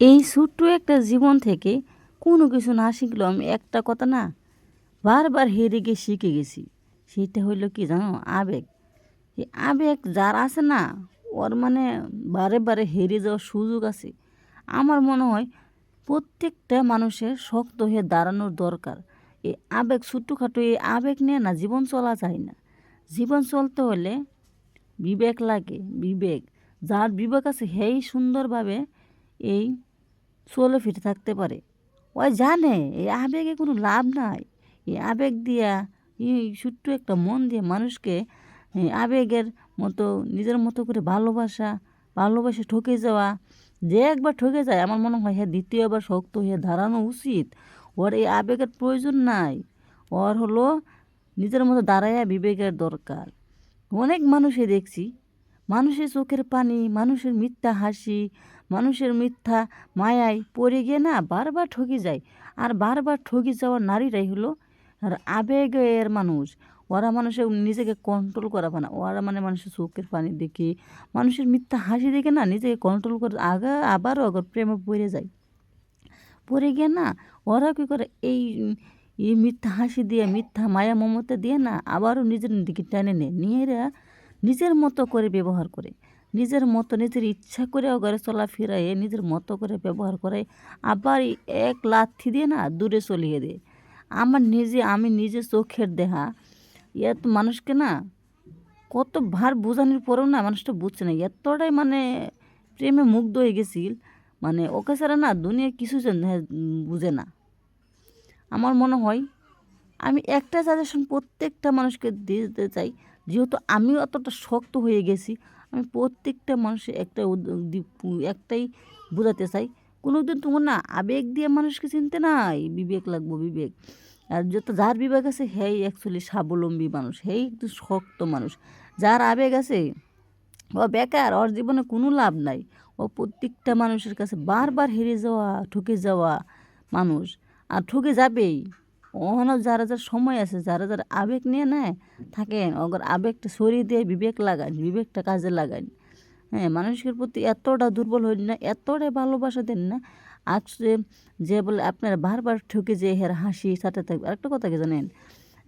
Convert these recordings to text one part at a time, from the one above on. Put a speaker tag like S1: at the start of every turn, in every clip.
S1: এই ছোট্ট একটা জীবন থেকে কোনো কিছু না শিখলেও আমি একটা কথা না বারবার হেরে গিয়ে শিখে গেছি। সেটা হইল কি জানো? আবেগ। এই আবেগ যার আছে না, ওর মানে বারে বারে হেরে যাওয়ার সুযোগ আছে। আমার মনে হয় প্রত্যেকটা মানুষের শক্ত হয়ে দাঁড়ানোর দরকার। এই আবেগ, ছোট্টখাটো এই আবেগ নিয়ে না জীবন চলা যায় না। জীবন চলতে হলে বিবেক লাগে, বিবেক। যার বিবেক আছে, সেই সুন্দরভাবে এই চলে ফিরে থাকতে পারে। ওই জানে এই আবেগে কোনো লাভ নাই। এই আবেগ দিয়া এই ছোট্ট একটা মন দিয়ে মানুষকে আবেগের মতো, নিজের মতো করে ভালোবাসা, ভালোবাসে ঠকে যাওয়া, যে একবার ঠকে যায়, আমার মনে হয় হ্যাঁ দ্বিতীয়বার শক্ত হয়ে দাঁড়ানো উচিত। ওর এই আবেগের প্রয়োজন নাই। ওর হলো নিজের মতো দাঁড়াইয়া বিবেকের দরকার। অনেক মানুষই দেখছি, মানুষের চোখের পানি, মানুষের মিথ্যা হাসি মানুষের মিথ্যা মায়ায় পড়ে গিয়ে না বারবার ঠকে যায়। আর বারবার ঠকে যাওয়া নারীরাই হলো আর আবেগের মানুষ। ওরা মানুষের নিজেকে কন্ট্রোল করা পারে না ওরা মানে মানুষের চোখের পানি দেখে, মানুষের মিথ্যা হাসি দেখে না নিজেকে কন্ট্রোল করে আগা, আবারও আগর প্রেমে পড়ে যায়। পড়ে গিয়ে না ওরা কী করে এই এই মিথ্যা হাসি দিয়ে, মিথ্যা মায়া মমতা দিয়ে না আবারও নিজের দিকে টেনে নেয়। নিয়ে নিজের মতো করে ব্যবহার করে। নিজের মতো নিজের ইচ্ছা করে ঘরে চলাফেরায়, নিজের মতো করে ব্যবহার করে আবার এক লাথি দিয়ে না দূরে চলিয়ে দেয়। আমার নিজে, আমি নিজে চোখের দেহা। এত মানুষকে না কত ভার বোঝানোর পরেও না মানুষটা বুঝছে না। এতটাই মানে প্রেমে মুগ্ধ হয়ে গেছিল মানে ওকে ছাড়া না দুনিয়া কিছু যেন বুঝে না। আমার মনে হয় আমি একটা সাজেশন প্রত্যেকটা মানুষকে দিতে চাই। যেহেতু আমি অতটা শক্ত হয়ে গেছি, আমি প্রত্যেকটা মানুষের একটা একটাই বোঝাতে চাই। কোনো দিন তোমার না আবেগ দিয়ে মানুষকে চিনতে নাই? বিবেক লাগবো, বিবেক। আর যত যার বিবেক আছে, হেই অ্যাকচুয়ালি স্বাবলম্বী মানুষ, হেই একটু শক্ত মানুষ। যার আবেগ আছে, ও বেকার, ওর জীবনে কোনো লাভ নাই। ও প্রত্যেকটা মানুষের কাছে বারবার হেরে যাওয়া, ঠকে যাওয়া মানুষ। আর ঠকে যাবেই। ওখানে যারা যার সময় আছে, যারা যারা আবেগ নিয়ে নেয়, থাকেন। ওগর আবেগটা সরিয়ে দিয়ে বিবেক লাগান, বিবেকটা কাজে লাগান। হ্যাঁ মানুষের প্রতি এতটা দুর্বল হইন না এতটাই ভালোবাসা দেন না। আসলে যে বলে আপনারা বারবার ঠকে যে হের হাসি, সাথে থাকবে, আরেকটা কথা কি জানেন?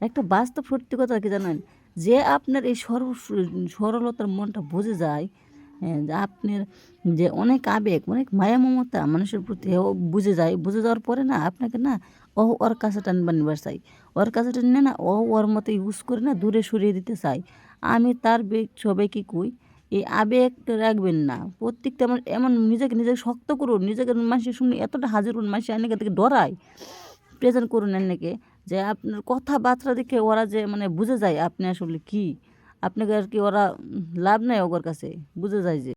S1: একটা বাস্তব সত্যি কথা কি জানেন? যে আপনার এই সর সরলতার মনটা বুঝে যায় আপনার যে অনেক আবেগ, অনেক মায়া মমতা মানুষের প্রতি বুঝে যায়। বুঝে যাওয়ার পরে না, আপনাকে না, ও ওর কাছে নিবার চাই। ওর কাছে টেনে না, ও ওর মতো ইউজ করে না দূরে সরিয়ে দিতে চাই। আমি তার সবাইকে কই, এই আবেগ রাখবেন না। প্রত্যেকটা আমার এমন নিজেকে নিজেকে শক্ত করুন, নিজেকে মানুষের শুনে এতটা হাজির করুন মানুষের এনেকে থেকে ডরায়। প্রেজেন্ট করুন এনেকে, যে আপনার কথাবার্তা দেখে ওরা যে মানে বুঝে যায়, আপনি আসলে কি? আপনাকে আর কি ওরা উম, লাভ নাই ওর কাছে বুঝে যায় যে